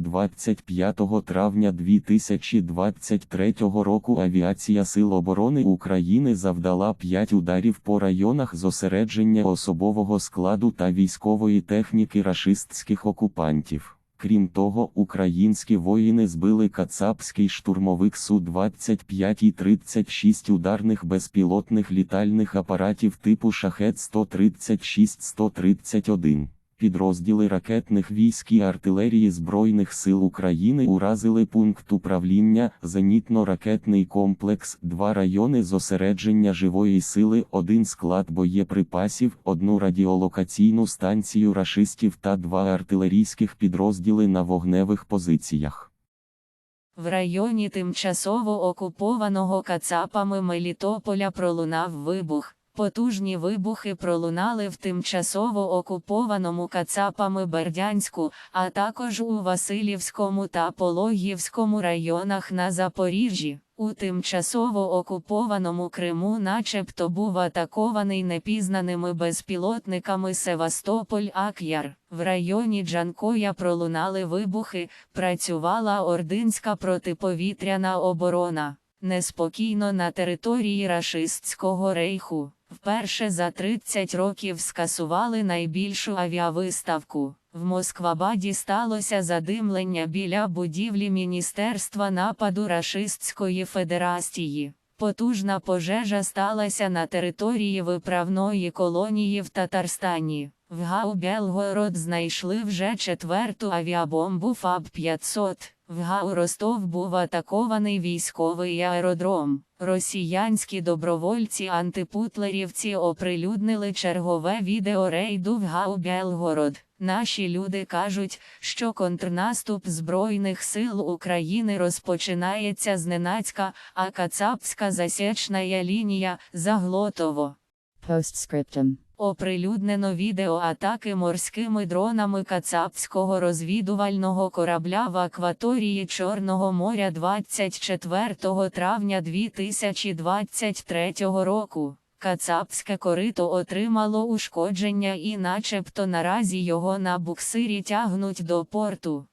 25 травня 2023 року авіація Сил оборони України завдала 5 ударів по районах зосередження особового складу та військової техніки рашистських окупантів. Крім того, українські воїни збили кацапський штурмовик Су-25 і 36 ударних безпілотних літальних апаратів типу Шахет 136-131. Підрозділи ракетних військ і артилерії Збройних сил України уразили пункт управління, зенітно-ракетний комплекс, два райони зосередження живої сили, один склад боєприпасів, одну радіолокаційну станцію рашистів та два артилерійських підрозділи на вогневих позиціях. В районі тимчасово окупованого Кацапами Мелітополя пролунав вибух. Потужні вибухи пролунали в тимчасово окупованому Кацапами Бердянську, а також у Васильівському та Пологівському районах на Запоріжжі. У тимчасово окупованому Криму начебто був атакований непізнаними безпілотниками Севастополь Ак'яр. В районі Джанкоя пролунали вибухи, працювала Ординська протиповітряна оборона. Неспокійно на території рашистського рейху. Вперше за 30 років скасували найбільшу авіавиставку. В Москвабаді сталося задимлення біля будівлі Міністерства нападу Рашистської Федерації. Потужна пожежа сталася на території виправної колонії в Татарстані. В Гау-Белгород знайшли вже четверту авіабомбу ФАБ-500. В Гау Ростов був атакований військовий аеродром. Росіянські добровольці-антипутлерівці оприлюднили чергове відео рейду в Гау-Белгород. Наші люди кажуть, що контрнаступ Збройних сил України розпочинається зненацька, а Кацапська засічна лінія заглотово. Postscriptum. Оприлюднено відео атаки морськими дронами Кацапського розвідувального корабля в акваторії Чорного моря 24 травня 2023 року. Кацапське корито отримало ушкодження і начебто наразі його на буксирі тягнуть до порту.